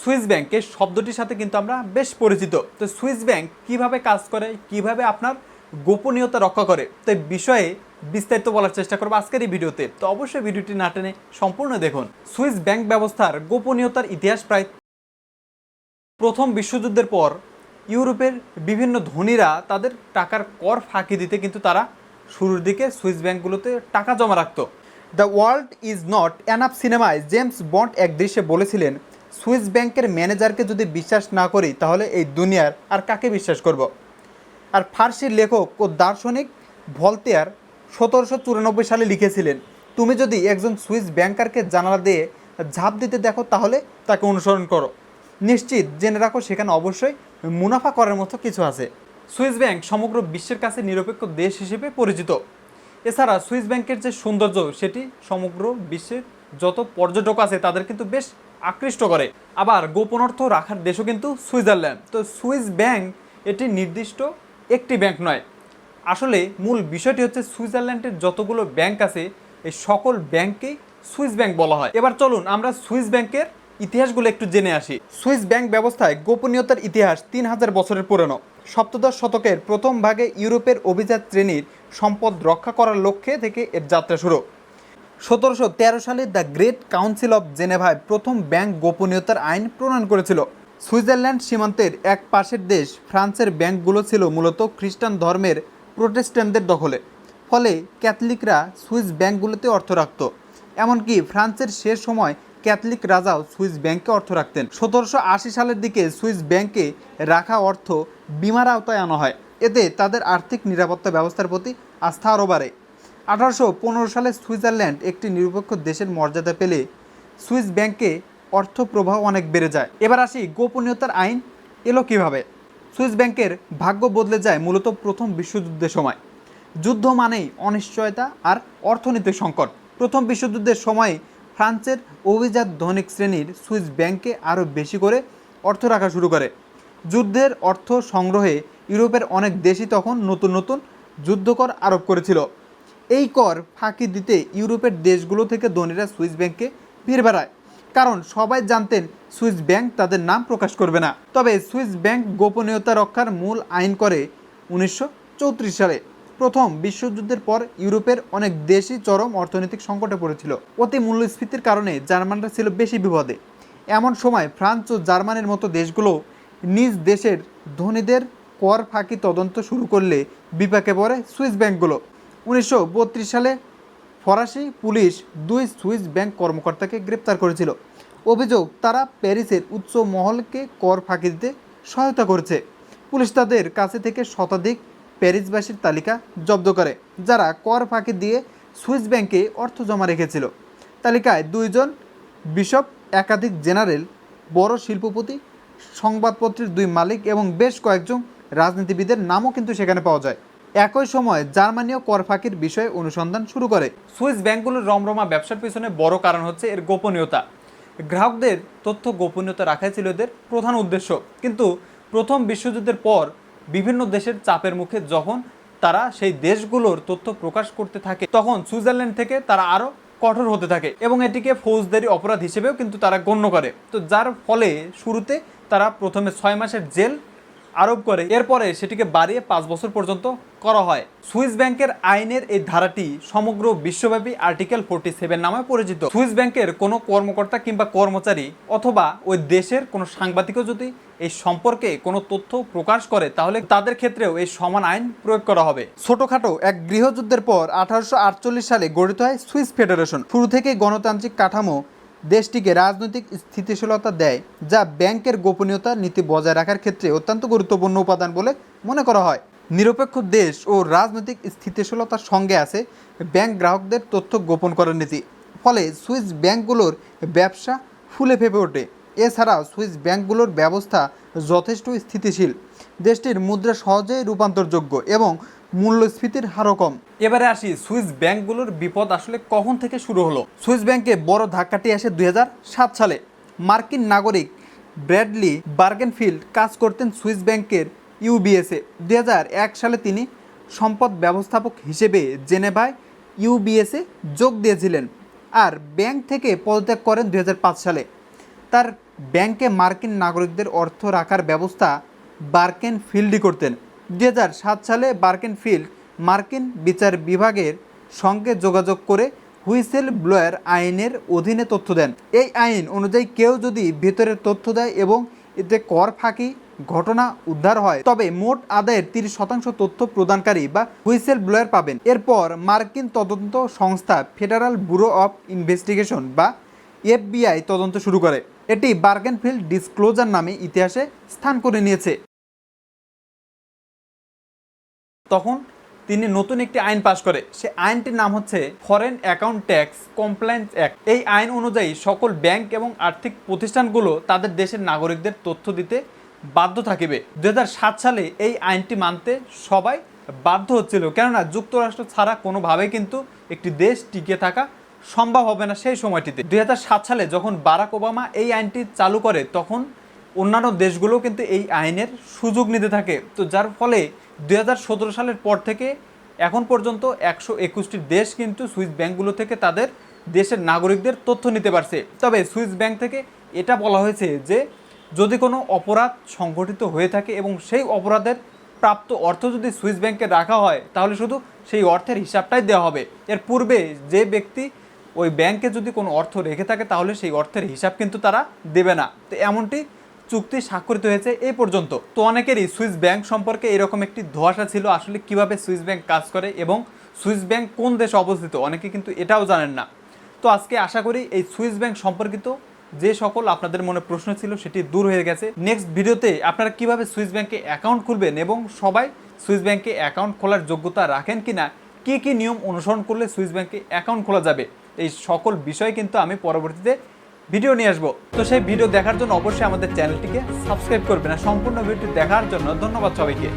Swiss bank এই শব্দটির সাথে কিন্তু আমরা বেশ পরিচিত। তো সুইস ব্যাংক কীভাবে কাজ করে, কীভাবে আপনার গোপনীয়তা রক্ষা করে, তো এই বিষয়ে বিস্তারিত বলার চেষ্টা করব আজকের এই ভিডিওতে। তো অবশ্যই ভিডিওটি না টেনে সম্পূর্ণ দেখুন। সুইস ব্যাংক ব্যবস্থার গোপনীয়তার ইতিহাস প্রায় প্রথম বিশ্বযুদ্ধের পর ইউরোপের বিভিন্ন ধনীরা তাদের টাকার কর ফাঁকি দিতে কিন্তু তারা শুরুর দিকে সুইস ব্যাংকগুলোতে টাকা জমা রাখত। The world is not enough সিনেমায়, জেমস বন্ড এক দৃশ্যে বলেছিলেন সুইস ব্যাংকের ম্যানেজারকে যদি বিশ্বাস না করি, তাহলে এই দুনিয়ার আর কাকে বিশ্বাস করব? আর ফার্সি লেখক ও দার্শনিক ভলতেয়ার সতেরোশো চুরানব্বই সালে লিখেছিলেন, তুমি যদি একজন সুইস ব্যাংকারকে জানালা দিয়ে ঝাঁপ দিতে দেখো, তাহলে তাকে অনুসরণ করো। নিশ্চিত জেনে রাখো, সেখানে অবশ্যই মুনাফা করার মতো কিছু আছে। সুইস ব্যাংক সমগ্র বিশ্বের কাছে নিরপেক্ষ দেশ হিসেবে পরিচিত। এছাড়া সুইস ব্যাংকের যে সৌন্দর্য, সেটি সমগ্র বিশ্বের যত পর্যটক আছে, তাদের কিন্তু বেশ আকৃষ্ট করে। আবার গোপন অর্থ রাখার দেশও কিন্তু সুইজারল্যান্ড। তো সুইস ব্যাংক এটি নির্দিষ্ট একটি ব্যাংক নয়। আসলে মূল বিষয়টি হচ্ছে সুইজারল্যান্ডের যতগুলো ব্যাংক আছে, এই সকল ব্যাংককেই সুইস ব্যাংক বলা হয়। এবার চলুন আমরা সুইস ব্যাংকের ইতিহাসগুলো একটু জেনে আসি। সুইস ব্যাংক ব্যবস্থায় গোপনীয়তার ইতিহাস তিন হাজার বছরের পুরনো। সপ্তদশ শতকের প্রথম ভাগে ইউরোপের অভিজাত শ্রেণির সম্পদ রক্ষা করার লক্ষ্যে থেকে এর যাত্রা শুরু। সতেরোশো তেরো সালে দ্য গ্রেট কাউন্সিল অফ জেনেভায় প্রথম ব্যাংক গোপনীয়তার আইন প্রণয়ন করেছিল। সুইজারল্যান্ড সীমান্তের এক পাশের দেশ ফ্রান্সের ব্যাংকগুলো ছিল মূলত খ্রিস্টান ধর্মের প্রোটেস্ট্যান্টদের দখলে। ফলে ক্যাথলিকরা সুইস ব্যাংকগুলোতে অর্থ রাখত। এমনকি ফ্রান্সের শেষ সময় ক্যাথলিক রাজাও সুইস ব্যাংকে অর্থ রাখতেন। সতেরোশো আশি সালের দিকে সুইস ব্যাংকে রাখা অর্থ বিমার আওতায় আনা হয়। এতে তাদের আর্থিক নিরাপত্তা ব্যবস্থার প্রতি আস্থা আরও বাড়ে। আঠারোশো পনেরো সালে সুইজারল্যান্ড একটি নিরপেক্ষ দেশের মর্যাদা পেলে সুইস ব্যাংকে অর্থ প্রবাহ অনেক বেড়ে যায়। এবার আসি গোপনীয়তার আইন এলো কীভাবে? সুইস ব্যাংকের ভাগ্য বদলে যায় মূলত প্রথম বিশ্বযুদ্ধের সময়। যুদ্ধ মানেই অনিশ্চয়তা আর অর্থনৈতিক সংকট। প্রথম বিশ্বযুদ্ধের সময় ফ্রান্সের অভিজাত ধনিক শ্রেণির সুইস ব্যাংকে আরও বেশি করে অর্থ রাখা শুরু করে। যুদ্ধের অর্থ সংগ্রহে ইউরোপের অনেক দেশই তখন নতুন নতুন যুদ্ধকর আরোপ করেছিল। এই কর ফাঁকি দিতে ইউরোপের দেশগুলো থেকে ধনীরা সুইস ব্যাংকে ভিড় বেড়ায়। কারণ সবাই জানতেন সুইস ব্যাংক তাদের নাম প্রকাশ করবে না। তবে সুইস ব্যাংক গোপনীয়তা রক্ষার মূল আইন করে উনিশশো চৌত্রিশ সালে। প্রথম বিশ্বযুদ্ধের পর ইউরোপের অনেক দেশই চরম অর্থনৈতিক সংকটে পড়েছিল। অতি মূল্যস্ফীতির কারণে জার্মানরা ছিল বেশি বিপদে। এমন সময় ফ্রান্স ও জার্মানির মতো দেশগুলো নিজ দেশের ধনীদের কর ফাঁকি তদন্ত শুরু করলে বিপাকে পড়ে সুইস ব্যাংকগুলো। উনিশশো বত্রিশ সালে ফরাসি পুলিশ দুই সুইস ব্যাংক কর্মকর্তাকে গ্রেপ্তার করেছিল। অভিযোগ, তারা প্যারিসের উচ্চ মহলকে কর ফাঁকি দিতে সহায়তা করেছে। পুলিশ তাদের কাছে থেকে শতাধিক প্যারিসবাসীর তালিকা জব্দ করে, যারা কর ফাঁকি দিয়ে সুইস ব্যাংকে অর্থ জমা রেখেছিল। তালিকায় দুইজন বিশপ, একাধিক জেনারেল, বড় শিল্পপতি, সংবাদপত্রের দুই মালিক এবং বেশ কয়েকজন রাজনীতিবিদের নামও কিন্তু সেখানে পাওয়া যায়। একই সময় জার্মানিও কর ফাঁকির বিষয়ে অনুসন্ধান শুরু করে। সুইস ব্যাংকগুলোর রমরমা ব্যবসার পিছনে বড় কারণ হচ্ছে এর গোপনীয়তা। গ্রাহকদের তথ্য গোপনীয়তা রাখাই ছিল এদের প্রধান উদ্দেশ্য। কিন্তু প্রথম বিশ্বযুদ্ধের পর বিভিন্ন দেশের চাপের মুখে যখন তারা সেই দেশগুলোর তথ্য প্রকাশ করতে থাকে, তখন সুইজারল্যান্ড থেকে তারা আরও কঠোর হতে থাকে এবং এটিকে ফৌজদারি অপরাধ হিসেবেও কিন্তু তারা গণ্য করে। তো যার ফলে শুরুতে তারা প্রথমে ছয় মাসের জেল আরোপ করে, এরপরে সেটিকে বাড়িয়ে পাঁচ বছর পর্যন্ত করা হয়। সুইস ব্যাংকের আইনের এই ধারাটি সমগ্র বিশ্বব্যাপী আর্টিকেল ফোরটি সেভেন নামে পরিচিত। সুইস ব্যাংকের কোনো কর্মকর্তা কিংবা কর্মচারী অথবা ওই দেশের কোনো সাংবাদিকও যদি এই সম্পর্কে কোনো তথ্য প্রকাশ করে, তাহলে তাদের ক্ষেত্রেও এই সমান আইন প্রয়োগ করা হবে। ছোটখাটো এক গৃহযুদ্ধের পর আঠারোশো আটচল্লিশ সালে গঠিত হয় সুইস ফেডারেশন। শুরু থেকেই গণতান্ত্রিক কাঠামো দেশটিকে রাজনৈতিক স্থিতিশীলতা দেয়, যা ব্যাংকের গোপনীয়তা, নীতি বজায় রাখার ক্ষেত্রে অত্যন্ত গুরুত্বপূর্ণ উপাদান বলে মনে করা হয়। নিরপেক্ষ দেশ ও রাজনৈতিক স্থিতিশীলতার সঙ্গে আছে ব্যাংক গ্রাহকদের তথ্য গোপন করার নীতি। ফলে সুইস ব্যাংকগুলোর ব্যবসা ফুলে ফেপে ওঠে। এছাড়াও সুইস ব্যাংকগুলোর ব্যবস্থা যথেষ্ট স্থিতিশীল। দেশটির মুদ্রা সহজেই রূপান্তরযোগ্য এবং মূল্যস্ফীতির হারও কম। এবারে আসি, সুইস ব্যাংকগুলোর বিপদ আসলে কখন থেকে শুরু হলো? সুইস ব্যাংকে বড় ধাক্কাটি আসে দু হাজার সাত সালে। মার্কিন নাগরিক ব্র্যাডলি বার্গেনফিল্ড কাজ করতেন সুইস ব্যাংকের ইউবিএসে দুই হাজার এক সালে তিনি সম্পদ ব্যবস্থাপক হিসেবে জেনেভায় ইউবিএসে যোগ দিয়েছিলেন আর ব্যাংক থেকে পদত্যাগ করেন দু হাজার পাঁচ সালে। তার ব্যাংকে মার্কিন নাগরিকদের অর্থ রাখার ব্যবস্থা বার্কেন ফিল্ডই করতেন। দু হাজার সাত সালে বার্কেন ফিল্ড মার্কিন বিচার বিভাগের সঙ্গে যোগাযোগ করে হুইসেল ব্লোয়ার আইনের অধীনে তথ্য দেন। এই আইন অনুযায়ী কেউ যদি ভিতরের তথ্য দেয় এবং এতে কর ফাঁকি ঘটনা উদ্ধার হয়। তবে মোট আদায়ের তিরিশ শতাংশ তথ্য প্রদানকারী বা হুইসেল ব্লোয়ার পাবেন। এরপর মার্কিন তদন্ত সংস্থা ফেডারাল ব্যুরো অফ ইনভেস্টিগেশন বা এফবিআই তদন্ত শুরু করে। এটি বার্গেনফিল্ড ডিসক্লোজার নামে ইতিহাসে স্থান করে নিয়েছে। তখন তিনি নতুন একটি আইন পাশ করে। সে আইনটির নাম হচ্ছে foreign account tax compliance act. এই আইন অনুযায়ী সকল ব্যাংক এবং আর্থিক প্রতিষ্ঠানগুলো তাদের দেশের নাগরিকদের তথ্য দিতে বাধ্য থাকিবে। দুই হাজার সাত সালে এই আইনটি মানতে সবাই বাধ্য হচ্ছিল। কেননা যুক্তরাষ্ট্র ছাড়া কোনোভাবেই কিন্তু একটি দেশ টিকে থাকা সম্ভব হবে না সেই সময়টিতে। দুই হাজার সাত সালে যখন বারাক ওবামা এই আইনটি চালু করে, তখন অন্যান্য দেশগুলো কিন্তু এই আইনের সুযোগ নিতে থাকে। তো যার ফলে দুই হাজার সতেরো সালের পর থেকে এখন পর্যন্ত একশো একুশটি দেশ কিন্তু সুইস ব্যাংকগুলো থেকে তাদের দেশের নাগরিকদের তথ্য নিতে পারছে। তবে সুইস ব্যাংক থেকে এটা বলা হয়েছে যে যদি কোনো অপরাধ সংঘটিত হয়ে থাকে এবং সেই অপরাধের প্রাপ্ত অর্থ যদি সুইস ব্যাংকে রাখা হয়, তাহলে শুধু সেই অর্থের হিসাবটাই দেওয়া হবে। এর পূর্বে যে ব্যক্তি ওই ব্যাংকে যদি কোনো অর্থ রেখে থাকে, তাহলে সেই অর্থের হিসাব কিন্তু তারা দেবে না। তো এমনটি চুক্তি স্বাক্ষরিত হয়েছে এই পর্যন্ত। তো অনেকেরই সুইস ব্যাংক সম্পর্কে এরকম একটি ধোয়াশা ছিল, আসলে কীভাবে সুইস ব্যাংক কাজ করে এবং সুইস ব্যাংক কোন দেশে অবস্থিত? অনেকে কিন্তু এটাও জানেন না। তো আজকে আশা করি এই সুইস ব্যাংক সম্পর্কিত যে সকল আপনাদের মনে প্রশ্ন ছিল সেটি দূর হয়ে গেছে। নেক্সট ভিডিওতে আপনারা কীভাবে সুইস ব্যাংকে অ্যাকাউন্ট খুলবেন এবং সবাই সুইস ব্যাংকে অ্যাকাউন্ট খোলার যোগ্যতা রাখেন কিনা, কি কি নিয়ম অনুসরণ করলে সুইস ব্যাংকে অ্যাকাউন্ট খোলা যাবে, এই সকল বিষয় কিন্তু আমি পরবর্তীতে ভিডিও নিয়ে আসব। তো সেই ভিডিও দেখার জন্য অবশ্যই আমাদের চ্যানেলটিকে সাবস্ক্রাইব করবেন আর সম্পূর্ণ ভিডিওটি দেখার জন্য ধন্যবাদ সবাইকে।